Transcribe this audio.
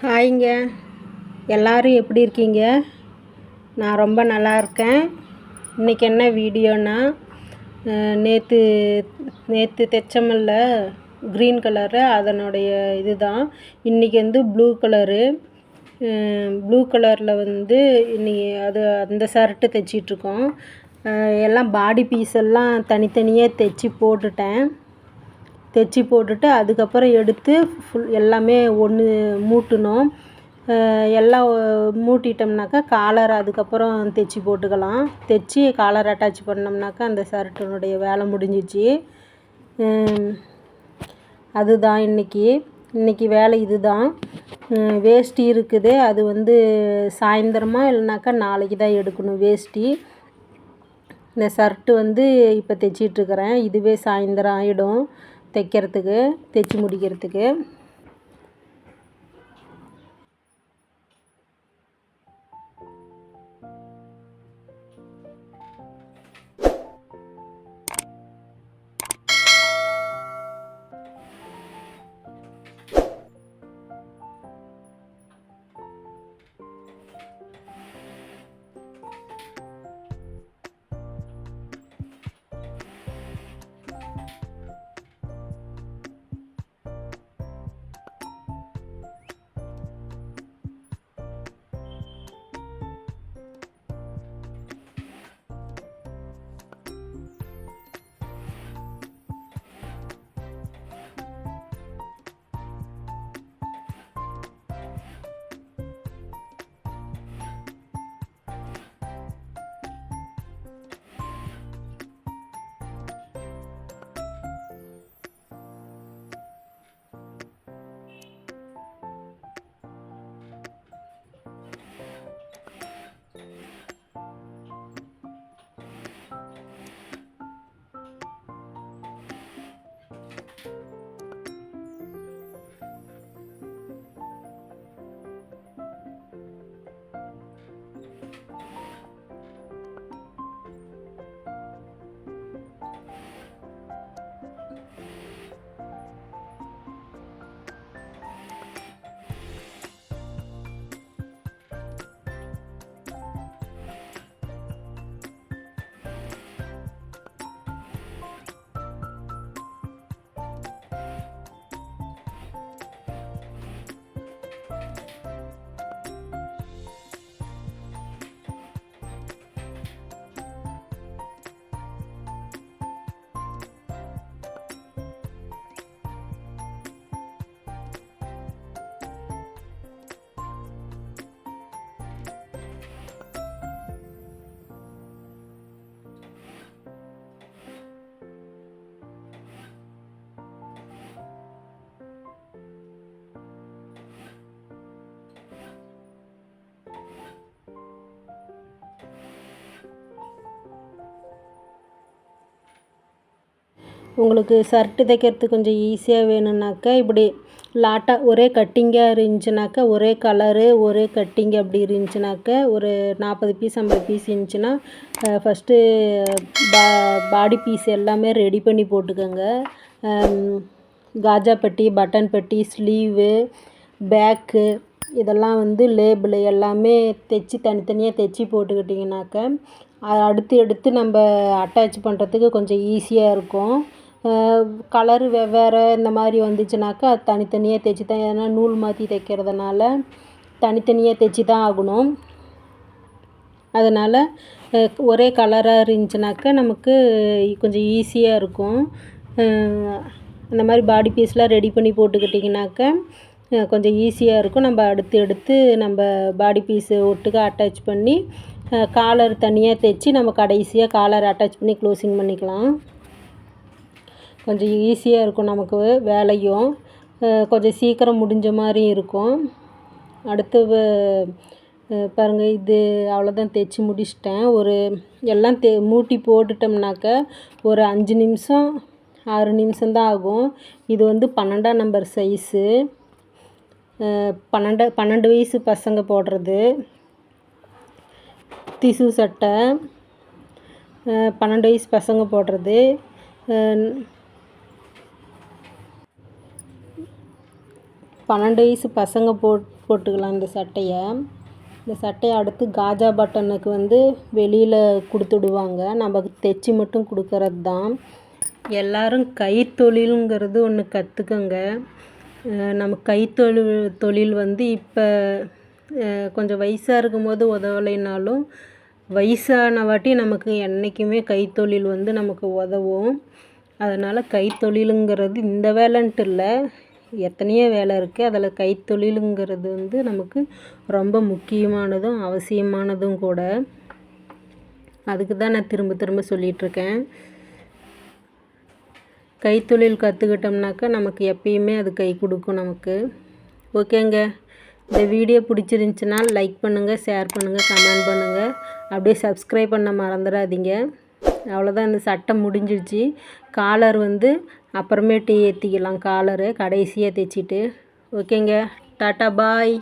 ஹாய்ங்க. எல்லோரும் எப்படி இருக்கீங்க? நான் ரொம்ப நல்லா இருக்கேன். இன்றைக்கி என்ன வீடியோனா நேற்று நேற்று தைச்சமில்ல க்ரீன் கலரு அதனுடைய இது தான் இன்றைக்கி வந்து ப்ளூ கலரு ப்ளூ கலரில் வந்து இன்றைக்கி அது அந்த ஷர்ட்டு தைச்சிட்ருக்கோம். எல்லாம் பாடி பீஸ் எல்லாம் தனித்தனியாக தைச்சி போட்டுட்டேன். தைச்சி போட்டுட்டு அதுக்கப்புறம் எடுத்து ஃபுல் எல்லாமே ஒன்று மூட்டணும். எல்லாம் மூட்டிட்டோம்னாக்கா காலர் அதுக்கப்புறம் தைச்சி போட்டுக்கலாம். தைச்சி காலர் அட்டாச் பண்ணோம்னாக்கா அந்த ஷர்ட்டினுடைய வேலை முடிஞ்சிச்சு. அதுதான் இன்றைக்கி இன்றைக்கி வேலை இது தான் வேஷ்டி இருக்குது. அது வந்து சாயந்தரமாக இல்லைனாக்கா நாளைக்கு தான் எடுக்கணும் வேஷ்டி. இந்த ஷர்ட்டு வந்து இப்போ தைச்சிட்ருக்கிறேன் இதுவே சாயந்தரம் ஆகிடும் தைக்கிறதுக்கு தைச்சி முடிக்கிறதுக்கு. உங்களுக்கு ஷர்ட்டு தைக்கிறது கொஞ்சம் ஈஸியாக வேணும்னாக்கா இப்படி லாட்டாக ஒரே கட்டிங்காக இருந்துச்சுனாக்கா ஒரே கலரு ஒரே கட்டிங் அப்படி இருந்துச்சுனாக்கா ஒரு நாற்பது பீஸ் ஐம்பது பீஸ் இருந்துச்சுன்னா ஃபஸ்ட்டு பா பாடி பீஸ் எல்லாமே ரெடி பண்ணி போட்டுக்கோங்க. காஜா பட்டி பட்டன் பட்டி ஸ்லீவு பேக்கு இதெல்லாம் வந்து லேபிள் எல்லாமே தைச்சி தனித்தனியாக தைச்சி போட்டுக்கிட்டிங்கனாக்கா அடுத்து எடுத்து நம்ம அட்டாச் பண்ணுறதுக்கு கொஞ்சம் ஈஸியாக இருக்கும். கலரு வெவ்வேறு இந்த மாதிரி வந்துச்சுனாக்கா அது தனித்தனியாக தைச்சி தான் ஏன்னா நூல் மாற்றி தைக்கிறதுனால தனித்தனியாக தைச்சி தான் ஆகணும். அதனால் ஒரே கலராக இருந்துச்சுனாக்கா நமக்கு கொஞ்சம் ஈஸியாக இருக்கும். அந்த மாதிரி பாடி பீஸ்லாம் ரெடி பண்ணி போட்டுக்கிட்டிங்கனாக்கா கொஞ்சம் ஈஸியாக இருக்கும். நம்ம அடுத்து எடுத்து நம்ம பாடி பீஸு ஒட்டுக்க அட்டாச் பண்ணி காலர் தனியாக தைச்சி நம்ம கடைசியாக காலர் அட்டாச் பண்ணி க்ளோஸிங் பண்ணிக்கலாம். கொஞ்சம் ஈஸியாக இருக்கும் நமக்கு வேலையும். கொஞ்சம் சீக்கிரம் முடிஞ்ச மாதிரியும் இருக்கும். அடுத்து பாருங்கள் இது அவ்வளோதான் தைச்சி முடிச்சிட்டேன். ஒரு எல்லாம் தே மூட்டி போட்டுட்டோம்னாக்க ஒரு அஞ்சு நிமிஷம் ஆறு நிமிஷம்தான் ஆகும். இது வந்து பன்னெண்டாம் நம்பர் சைஸு பன்னெண்டு பன்னெண்டு வயசு பசங்க போடுறது. திசு சட்டை. பன்னெண்டு வயசு பசங்க போடுறது. பன்னெண்டு வயசு பசங்க போட் போட்டுக்கலாம் இந்த சட்டையை. இந்த சட்டையை அடுத்து காஜா பட்டனுக்கு வந்து வெளியில் கொடுத்துடுவாங்க. நமக்கு தைச்சி மட்டும் கொடுக்கறது தான் எல்லோரும் கைத்தொழிலுங்கிறது ஒன்று கற்றுக்கங்க நம்ம கைத்தொழில் தொழில் வந்து இப்போ கொஞ்சம் வயசாக இருக்கும்போது உதவலைனாலும் வயசான வாட்டி நமக்கு என்றைக்குமே கைத்தொழில் வந்து நமக்கு உதவும். அதனால் கைத்தொழிலுங்கிறது இந்த வேலைன்ட்டு இல்லை. எத்தனையோ வேலை இருக்குது அதில் கைத்தொழிலுங்கிறது வந்து நமக்கு ரொம்ப முக்கியமானதும் அவசியமானதும் கூட. அதுக்கு தான் நான் திரும்ப திரும்ப சொல்லிகிட்ருக்கேன் கைத்தொழில் கற்றுக்கிட்டோம்னாக்கா நமக்கு எப்பயுமே அது கை கொடுக்கும் நமக்கு. ஓகேங்க. இந்த வீடியோ பிடிச்சிருந்துச்சின்னா லைக் பண்ணுங்கள் ஷேர் பண்ணுங்கள் கமெண்ட் பண்ணுங்கள் அப்படியே சப்ஸ்கிரைப் பண்ண மறந்துடாதீங்க. அவ்வளோதான் இந்த சட்டை முடிஞ்சிடுச்சு காலர் வந்து அப்புறமேட்டு ஏற்றிக்கலாம் காலரு கடைசியாக தைச்சிட்டு ஓகேங்க. Tata bye.